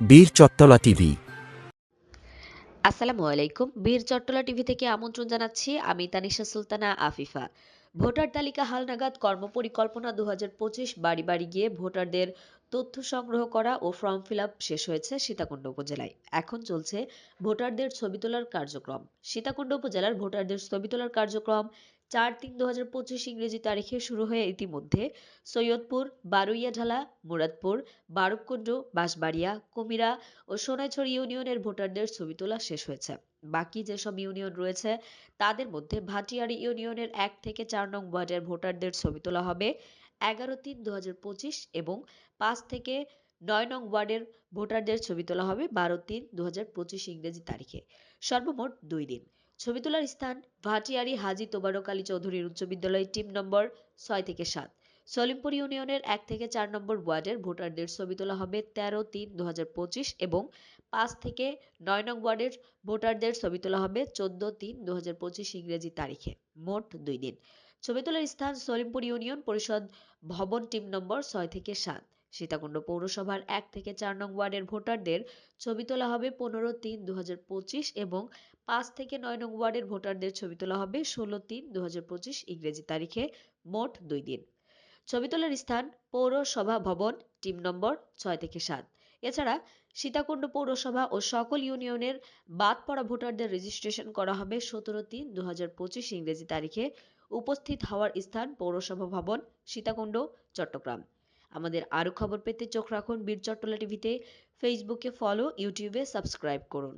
বীর চত্তলা টিভি। আসসালামু আলাইকুম। বীর চট্টলা টিভি থেকে আমন্ত্রণ জানাচ্ছি আমি তানিশা সুলতানা আফিফা। ভোটার তালিকা হালনাগাদ কর্মপরিকল্পনা দু হাজার পঁচিশ বাড়ি বাড়ি গিয়ে ভোটারদের তথ্য সংগ্রহ করা ও ফর্ম ফিল শেষ হয়েছে সীতাকুণ্ড উপজেলায়। এখন চলছে ভোটারদের ছবি তোলার কার্যক্রম। সীতাকুণ্ড উপজেলার ভোটারদের ছবি তোলার কার্যক্রম চার তিন দু হাজার পঁচিশ ইংরেজি তারিখে শুরু হয়ে ইতিমধ্যে সৈয়দপুর বারুইয়াঢালা মুরাদপুর, বারবকুণ্ড, বাঁশবাড়িয়া, কুমিরা ও সোনাইছড়ি ইউনিয়নের ভোটারদের ছবি তোলা শেষ হয়েছে। বাকি যেসব ইউনিয়ন রয়েছে, তাদের মধ্যে ভাটিয়ারি ইউনিয়নের এক থেকে চার নং ওয়ার্ডের ভোটারদের ছবি তোলা হবে এগারো তিন দু হাজার পঁচিশ এবং পাঁচ থেকে নয় নং ওয়ার্ডের ভোটারদের ছবি তোলা হবে বারো তিন দু হাজার পঁচিশ ইংরেজি তারিখে। সর্বমোট দুই দিন। ছবি তোলার স্থান ভাটিয়ারি হাজি তোবারক আলী চৌধুরীর উচ্চ বিদ্যালয় টিম নম্বর ছয় থেকে সাত। সলিমপুর ইউনিয়নের এক থেকে চার নম্বর ওয়ার্ডের ভোটারদের ছবি তোলা হবে তেরো তিন দু এবং পাঁচ থেকে নয় নং ওয়ার্ডের ভোটারদের ছবি তোলা হবে চোদ্দ তিন দু ইংরেজি তারিখে, মোট দুই দিন। ছবি তোলার স্থান সলিমপুর ইউনিয়ন পরিষদ ভবন টিম নম্বর ছয় থেকে সাত। সীতাকুণ্ড পৌরসভার এক থেকে চার নং ওয়ার্ডের ভোটারদের ছবি তোলা হবে পনেরো তিন দু হাজার পঁচিশ এবং পাঁচ থেকে নয় নং ওয়ার্ডের ভোটারদের ছবি তোলা হবে ষোলো তিন দু হাজার পঁচিশ ইংরেজি তারিখে মোট দুই দিন। ছবি তোলার স্থান পৌরসভা ভবন, টিম নম্বর ছয় থেকে সাত। এছাড়া সীতাকুণ্ড পৌরসভা ও সকল ইউনিয়নের বাদ পড়া ভোটারদের রেজিস্ট্রেশন করা হবে সতেরো তিন দু হাজার পঁচিশ ইংরেজি তারিখে। উপস্থিত হওয়ার স্থান পৌরসভা ভবন, সীতাকুণ্ড, চট্টগ্রাম। আমাদের আরও খবর পেতে চোখ রাখুন বীর চট্টলা টিভিতে। ফেসবুকে ফলো ইউটিউবে সাবস্ক্রাইব করুন।